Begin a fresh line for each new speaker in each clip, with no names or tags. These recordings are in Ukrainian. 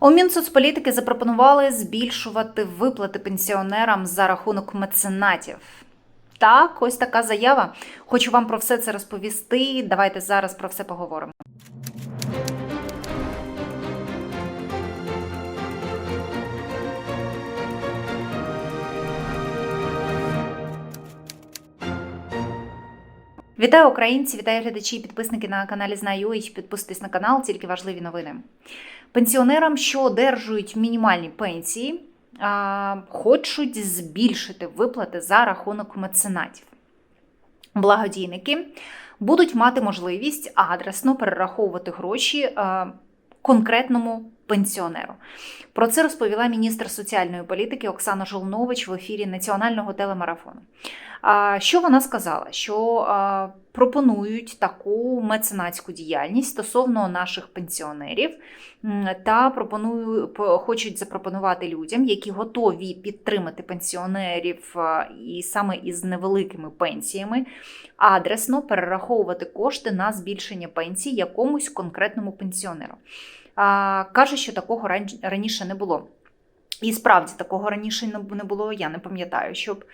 У Мінсоцполітики запропонували збільшувати виплати пенсіонерам за рахунок меценатів. Так, ось така заява. Хочу вам про все це розповісти. Давайте зараз про все поговоримо. Вітаю українці, вітаю глядачі і підписники на каналі Знаю. і Підписуйтесь на канал, тільки важливі новини. Пенсіонерам, що одержують мінімальні пенсії, хочуть збільшити виплати за рахунок меценатів. Благодійники будуть мати можливість адресно перераховувати гроші конкретному пенсіонеру. Про це розповіла міністр соціальної політики Оксана Жолнович в ефірі національного телемарафону. Що вона сказала? Що пропонують таку меценатську діяльність стосовно наших пенсіонерів та пропоную, хочуть запропонувати людям, які готові підтримати пенсіонерів і саме із невеликими пенсіями, адресно перераховувати кошти на збільшення пенсій якомусь конкретному пенсіонеру. Каже, що такого ран- раніше не було. І справді такого раніше не було. Я не пам'ятаю, щоб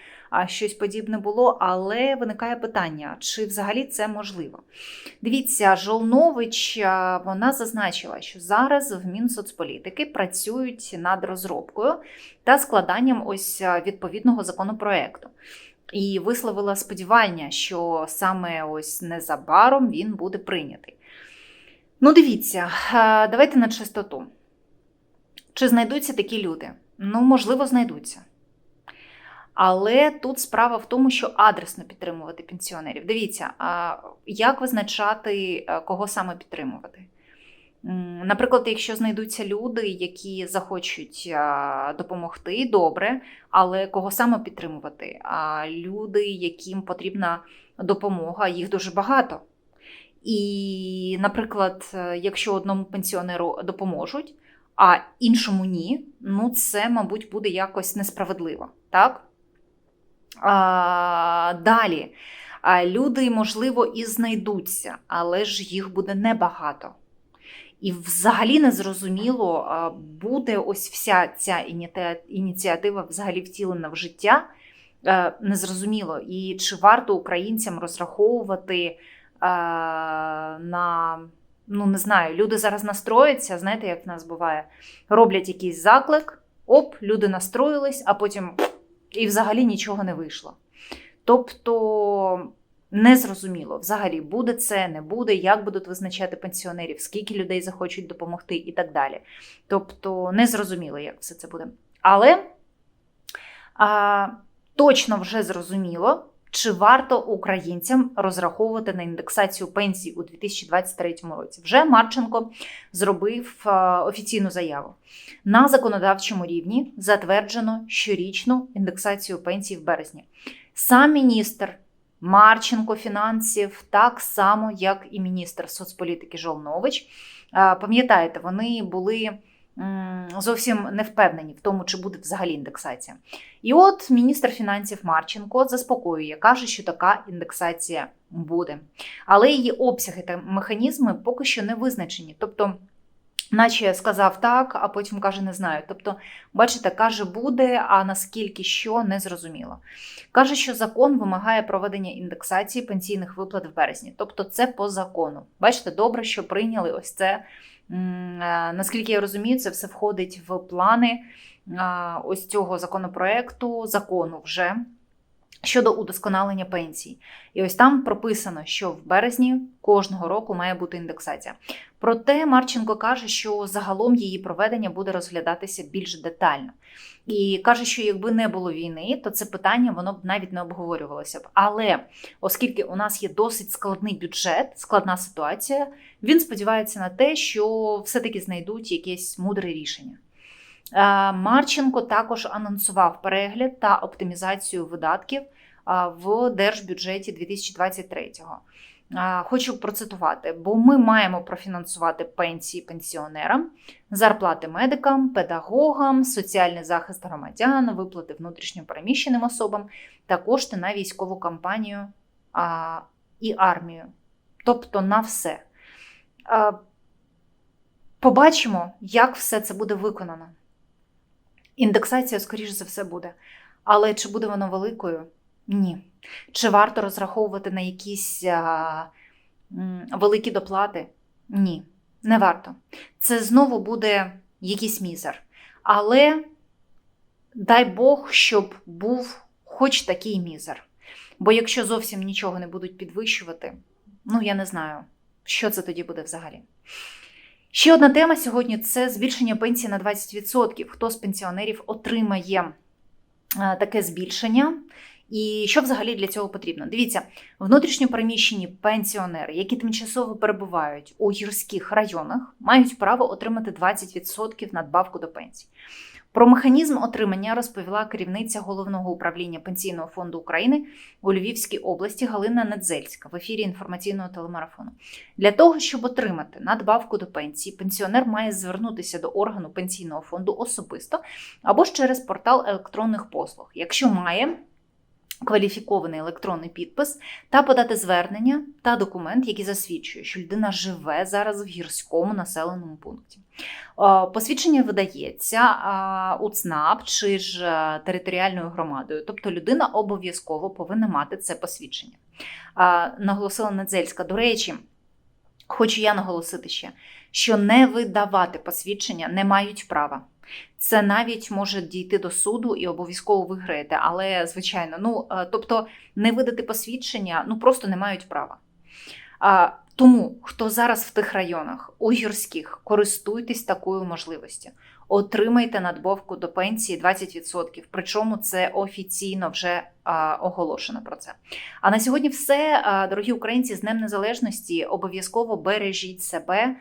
щось подібне було, але виникає питання, чи взагалі це можливо. Дивіться, Жолнович вона зазначила, що зараз в Мінсоцполітики працюють над розробкою та складанням ось відповідного законопроекту. І висловила сподівання, що саме ось незабаром він буде прийнятий. Ну, дивіться, давайте на чистоту. Чи знайдуться такі люди? Ну, можливо, знайдуться. Але тут справа в тому, що адресно підтримувати пенсіонерів. Дивіться, як визначати, кого саме підтримувати? Наприклад, якщо знайдуться люди, які захочуть допомогти, добре, але кого саме підтримувати? А люди, яким потрібна допомога, їх дуже багато. І, наприклад, е, якщо одному пенсіонеру допоможуть, а іншому ні, ну це, мабуть, буде якось несправедливо, так? А, далі. Люди, можливо, і знайдуться, але ж їх буде небагато. І взагалі не зрозуміло, буде ось вся ця ініціатива взагалі втілена в життя. Е, Незрозуміло. І чи варто українцям розраховувати на, ну не знаю, люди зараз настрояться, знаєте, як в нас буває, роблять якийсь заклик, оп, люди настроїлись, а потім і взагалі нічого не вийшло. Тобто незрозуміло, взагалі буде це, не буде, як будуть визначати пенсіонерів, скільки людей захочуть допомогти і так далі. Тобто незрозуміло, як все це буде. Але а, точно вже зрозуміло, чи варто українцям розраховувати на індексацію пенсій у 2023 році. Вже Марченко зробив офіційну заяву. На законодавчому рівні затверджено щорічну індексацію пенсій в березні. Сам міністр Марченко фінансів, так само, як і міністр соцполітики Жолнович. Пам'ятаєте, вони були зовсім не впевнені в тому, чи буде взагалі індексація. І от міністр фінансів Марченко заспокоює, каже, що така індексація буде. Але її обсяги та механізми поки що не визначені. Тобто, наче сказав так, а потім каже, не знаю. Тобто, бачите, каже, буде, а наскільки що не зрозуміло. Каже, що закон вимагає проведення індексації пенсійних виплат в березні. Тобто, це по закону. Бачите, добре, що прийняли ось це. Е, Наскільки я розумію, це все входить в плани ось цього законопроекту, закону вже щодо удосконалення пенсій. І ось там прописано, що в березні кожного року має бути індексація. Проте Марченко каже, що загалом її проведення буде розглядатися більш детально. І каже, що якби не було війни, то це питання воно б навіть не обговорювалося б. Але оскільки у нас є досить складний бюджет, складна ситуація, він сподівається на те, що все-таки знайдуть якесь мудре рішення. Е, Марченко також анонсував перегляд та оптимізацію видатків е, в держбюджеті 2023-го. Е, Хочу процитувати, бо ми маємо профінансувати пенсії пенсіонерам, зарплати медикам, педагогам, соціальний захист громадян, виплати внутрішньопереміщеним особам та кошти на військову кампанію а, і армію. Тобто на все. Е, Побачимо, як все це буде виконано. Індексація, скоріш за все, буде. Але чи буде вона великою? Ні. Чи варто розраховувати на якісь а, великі доплати? Ні, не варто. Це знову буде якийсь мізер. Але дай Бог, щоб був хоч такий мізер. Бо якщо зовсім нічого не будуть підвищувати, ну я не знаю, що це тоді буде взагалі. Ще одна тема сьогодні це збільшення пенсії на 20%. Хто з пенсіонерів отримає е, таке збільшення? І що взагалі для цього потрібно? Дивіться, внутрішньо переміщені пенсіонери, які тимчасово перебувають у гірських районах, мають право отримати 20% надбавку до пенсії. Про механізм отримання розповіла керівниця головного управління Пенсійного фонду України у Львівській області Галина Недзельська в ефірі інформаційного телемарафону. Для того, щоб отримати надбавку до пенсії, пенсіонер має звернутися до органу пенсійного фонду особисто або ж через портал електронних послуг, якщо має кваліфікований електронний підпис та подати звернення та документ, який засвідчує, що людина живе зараз в гірському населеному пункті. Е, Посвідчення видається у ЦНАП чи ж е, територіальною громадою, тобто людина обов'язково повинна мати це посвідчення. Наголосила Недзельська. До речі, хочу я наголосити ще, що не видавати посвідчення не мають права. Це навіть може дійти до суду і обов'язково виграєте, але звичайно, ну е, тобто не видати посвідчення ну просто не мають права. А, тому, хто зараз в тих районах, у гірських, користуйтесь такою можливістю. Отримайте надбавку до пенсії 20%. Причому це офіційно вже а, оголошено про це. А на сьогодні все, дорогі українці, з Днем Незалежності. Обов'язково бережіть себе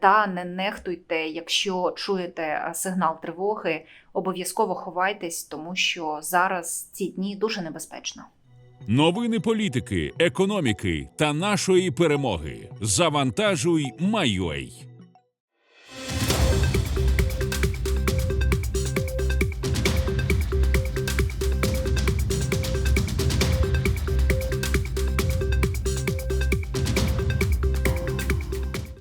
та не нехтуйте, якщо чуєте е, сигнал тривоги. Обов'язково ховайтесь, тому що зараз ці дні дуже небезпечно.
Новини політики, економіки та нашої перемоги. Завантажуй, Майой.